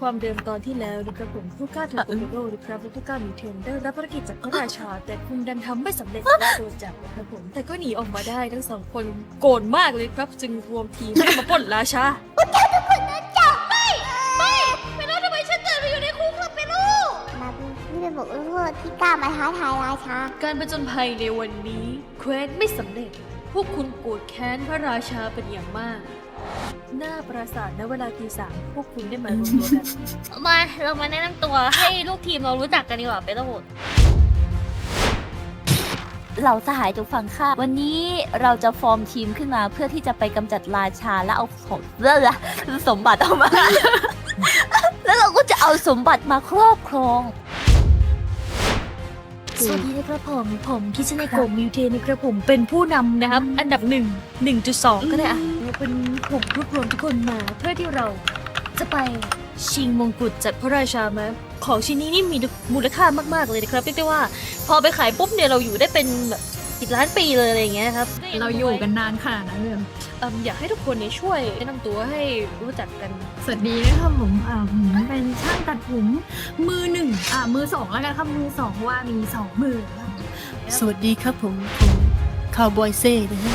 ความเดิมตอนที่แล้วนะครับผมผู้กล้าถูกโอโรนะครับและผู้กล้ามีเทนได้รับภารกิจจากพระราชา แต่คุณดันทำไม่สำเร็จและโดนจับนะครับผมแต่ก็หนีออกมาได้ทั้งสองคนโกรธมากเลยครับจึงรวมทีมให้มาปล้นราชาไม่รู้ทำไมฉันเกิดมาอยู่ในคุกล่ะเป็นลูกมาเป็นที่เป็นบทลงโทษที่กล้ามาท้าทายราชา การผจญภัยในวันนี้เควสไม่สำเร็จ พวกคุณโกรธแค้นพระราชาเป็นอย่างมาก หน้าปราสาทณเวลาตีสามพวกคุณได้มารวมตัวกัน มาเรามาแนะนำตัวให้ลูกทีมเรารู้จักกันดีกว่าเปโตรเราสหายจากฝั่งข้ามวันนี้เราจะฟอร์มทีมขึ้นมาเพื่อที่จะไปกำจัดราชาและเอาของเรื่องอะสมบัติออกมา แล้วเราก็จะเอาสมบัติมาครอบครอง สวัสดีนะครับผม ผมคิชเนโกะมิวเทนนะครับผมเป็นผู้นำนะครับ อันดับหนึ่งหนึ่งจุดสองก็ได้อะเราเป็นผมรวบรวมทุกคนมาเพื่อที่เราจะไปชิงมงกุฎจากพระราชามาของชิ้นนี้นี่มีมูลค่ามากๆเลยนะครับเรียกได้ว่า พอไปขายปุ๊บเนี่ยเราอยู่ได้เป็นแบบ สิบล้านปีเลยอะไรอย่างเงี้ยครับเราอยู่กันนานขนาดนั้นเลยเหรอเอิ่มอยากให้ทุกคนเนี่ยช่วยแนะนำตัวให้รู้จักกัน สวัสดีนะครับผมอ่าผมเป็นช่างตัดผมมือหนึ่งอ่ามือสองแล้วกันครับมือสองเพราะว่ามีสองมือครับสวัสดีครับผมผมคาวบอยเซ่นะฮะ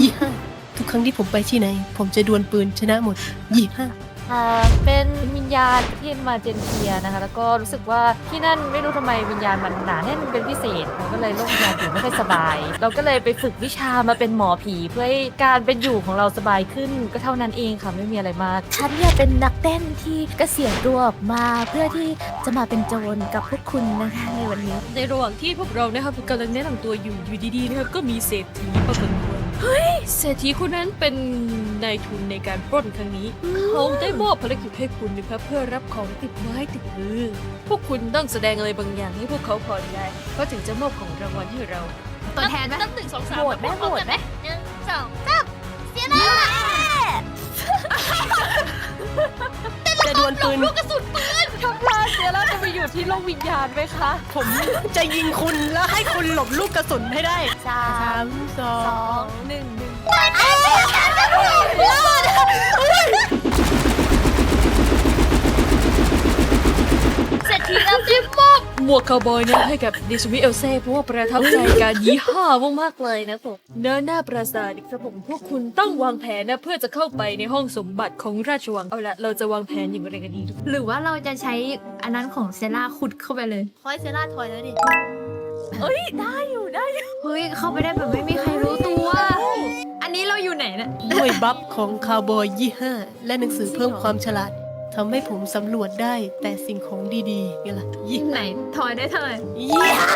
ยี่ห้าทุกครั้งที่ผมไปที่ไหน ผมจะดวลปืนชนะหมดยี่ห้า อ่าเป็นวิญญาณที่มาเจนเทียนะคะ แล้วก็รู้สึกว่าที่นั่นไม่รู้ทำไมวิญญาณมันหนาแน่นเป็นพิเศษเราก็เลยโรควิญญาณอยู่ไม่ค่อยสบาย เราก็เลยไปฝึกวิชามาเป็นหมอผีเพื่อให้การเป็นอยู่ของเราสบายขึ้นก็เท่านั้นเองค่ะไม่มีอะไรมาก ฉันเนี่ยเป็นนักเต้นที่เกษียณตัวออกมาเพื่อที่จะมาเป็นโจรกับพวกคุณนะคะในวันนี้ ในระหว่างที่พวกเรานะครับกำลังแนะนำตัวอยู่อยู่ดีๆนะครับก็มีเศรษฐีมาปรากฏตัว เฮ้ยเศรษฐีคนนั้นเป็นนายทุนในการปล้นครั้งนี้ เขาได้มอบภารกิจให้คุณนะครับเพื่อรับของติดไม้ติดมือ พวกคุณต้องแสดงอะไรบางอย่างให้พวกเขาพอใจเขาถึงจะมอบของรางวัลให้เรา ตัวแทนไหมนับหนึ่งสองสามโหวตไหมโหวตไหม หนึ่งสองจะดวลปืนทำลายเสียแล้วจะไปอยู่ที่โลกวิญญาณไหมคะ ผมจะยิงคุณแล้วให้คุณหลบลูกกระสุนให้ได้สาสามมสอสองงหนึ่ง หมวกคาวบอยนะให้กับดิสวิเอลเซ่เพราะว่าประทับใจการยี่ห้ามากๆเลยนะผมเนินหน้าปราสาทครับผมพวกคุณต้องวางแผนนะเพื่อจะเข้าไปในห้องสมบัติของราชวังเอาละเราจะวางแผนอย่างไรกันดีหรือว่าเราจะใช้อันนั้นของเซล่าขุดเข้าไปเลยคอยเซล่าถอยแล้วดิเฮ้ยเข้าไปได้แบบไม่มีใครรู้ตัว อันนี้เราอยู่ไหนเนี่ยด้วยบัฟของคาวบอยยี่ห้าและหนังสือเพิ่มความฉลาด ทำให้ผมสำรวจได้แต่สิ่งของดีๆไงล่ะยี่ไหนถอยได้เท่าไหร่ยี่ห้า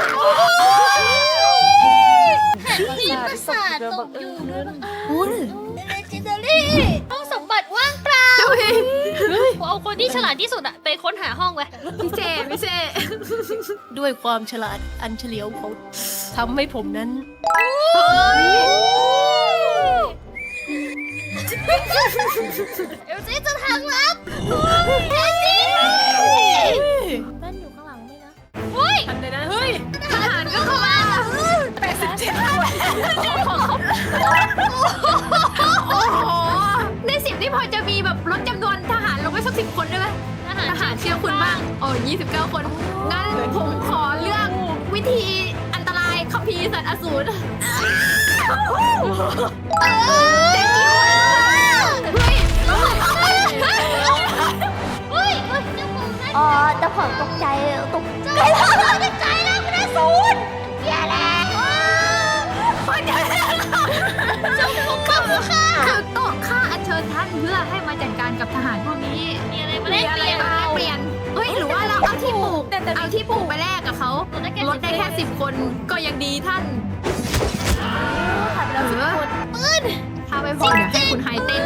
มีปราสาทตกอยู่ด้วยมั้งคุณเลจิเดอรี่ห้องสมบัติว่างเปล่าเอาคนที่ฉลาดที่สุดอะไปค้นหาห้องไว้พี่เจพี่เจด้วยความฉลาดอันเฉลียวของทำให้ผมนั้น เอลซี่จะทางลับเอลซี่นั่นอยู่ข้างหลังไหมนะทันเลยนะเฮ้ยทหารก็เข้ามาแปดสิบเจ็ดโอ้โหในสิบนี่พอจะมีแบบลดจำนวนทหารลงไปสักสิบคนได้ไหมทหารทหารเชื่อคุณบ้างโอ้ยี่สิบเก้าคน งั้นผมขอเลือกวิธีอันตรายคัมภีร์สัตว์อสูรเออ แต่ผมตกใจตกใจตกใจแล้วคุณอาสูรแย่แล้วเจ้าพวกเขาค่ะคือโต๊ะข้าอัญเชิญท่านเพื่อให้มาจัดการกับทหารพวกนี้มีอะไรมามีเล่นอะไรเปลี่ยนมาแลกเปลี่ยนเฮ้ยหรือว่าเราเอาที่ปลูกเอาที่ปลูกไปแลกกับเขาลดได้แค่สิบคนก็ยังดีท่านเออปืนถ้าไม่พอเดี๋ยวให้คุณไฮเต้น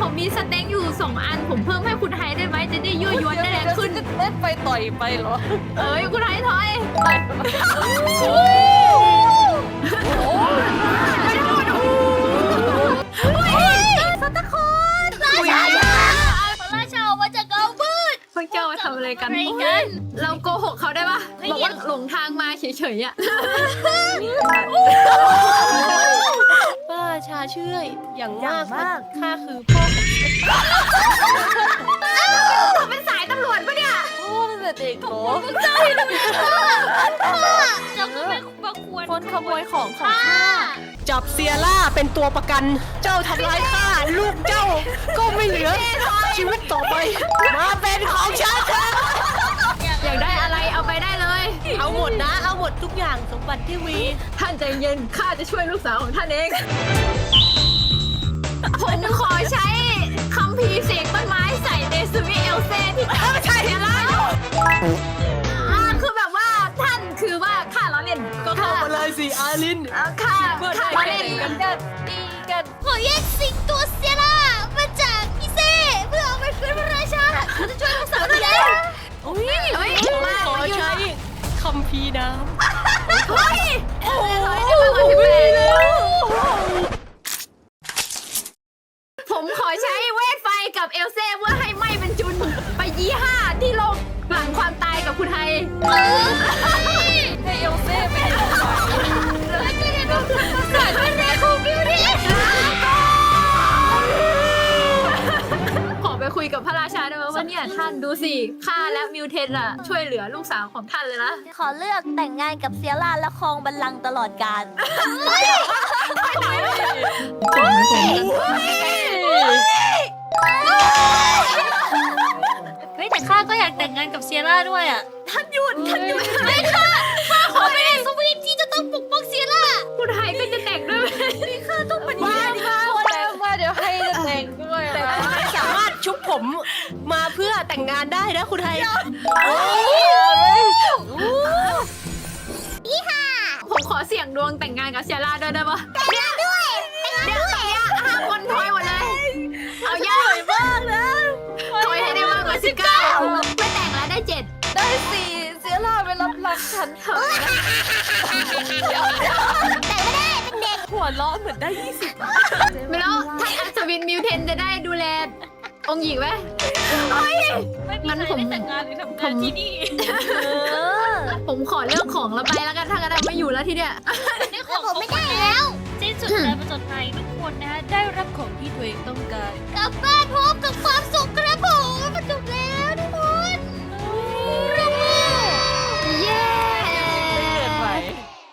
ผมมีสเต็กอยู่สองอัน ผมเพิ่มให้คุณไฮได้ไหมจะได้ยั่วยวนได้แรงขึ้นเล่นไปต่อยไปเหรอ เอ้ยคุณไฮถอยสัตคอนราชาพระราชาออกมาจากเงามืดพวกเจ้ามาทำอะไรกันอะไรกัน เราโกหกเขาได้ปะไม่บอกเห็ว่านหลงทางมาเฉยๆอะ ป้าชาเชื่อยอย่างอย่างมากมาก ข้าคือพ่อของเป็นสายตำรวจปะเนี่ยโอ้ตั้งแต่เด็กโหเจ้าก็เป็นบางควรคนขโมยของของข้าจับเซียร่าเป็นตัวประกัน เจ้าทำร้ายข้าลูกเจ้าก็ไม่เหลือชีวิตต่อไป มาเป็นข นะเอาหมดทุกอย่างสมบัติที่มีท่านใจเย็น ข้าจะช่วยลูกสาวของท่านเอง ผมขอใช้คัมภีร์เสกต้นไม้ใส่ในสวิเอลเซ่ที่จับใช่แล้วอ่าคือแบบว่าท่านคือว่าข้าล้อเล่นก็เข้ามาเลยสิอาลินเอ่อข้าเพื่อข้าได้ล้อเล่นตีกันตีกัน ขอแยกสิ่งตัวเซียร่า ผมขอใช้เวทไฟกับเอลเซ่เพื่อให้ไหม้เป็นจุน ไปยี่ห้าที่โลกหลังความตายกับคุณไทยให้เอลเซ่ไปเห็นไฟขอไปคุยกับพระราชาได้ไหมว่าเนี่ยท่านดูสิข้าและมิวเทนอะช่วยเหลือลูกสาวของท่านเลยนะ ขอเลือกแต่งงานกับเซียร่าและครองบัลลังก์ตลอดกาล เฮ้ย เฮ้แต่ข้าก็อยากแต่งงานกับเซียร่าด้วยอะท่านหยุดท่านหยุดไม่ค่ะข้าขอเป็นสวีทที่จะต้องปกป้องเซียร่าคุณไทยก็จะแต่งด้วยไหมมาแต่งมาเดี๋ยวให้จะแต่งด้วยแต่นะสามารถชุบผมมาเพื่อแต่งงานได้นะคุณไทยผมขอเสี่ยงดวงแต่งงานกับเซียร่าด้วยได้ปะแต่งงานด้ ไปรับรักฉันเถอะหัวล้อเหมือนได้ยี่สิบไม่รู้ท่าอัศวินมิวเทนจะได้ดูแลองค์หญิงไหม ไม่มีงั้นใครผมได้แต่งงานหรือทำงานที่นี่ผมขอเลือกของแล้วไปแล้วกันถ้ากันไม่อยู่แล้วที่เนี่ย ได้ของผมไม่ได้แล้วสิ้นสุดการประจนภัยทุกคนนะฮะได้รับของที่ตัวเองต้องการ กลับบ้านพร้อม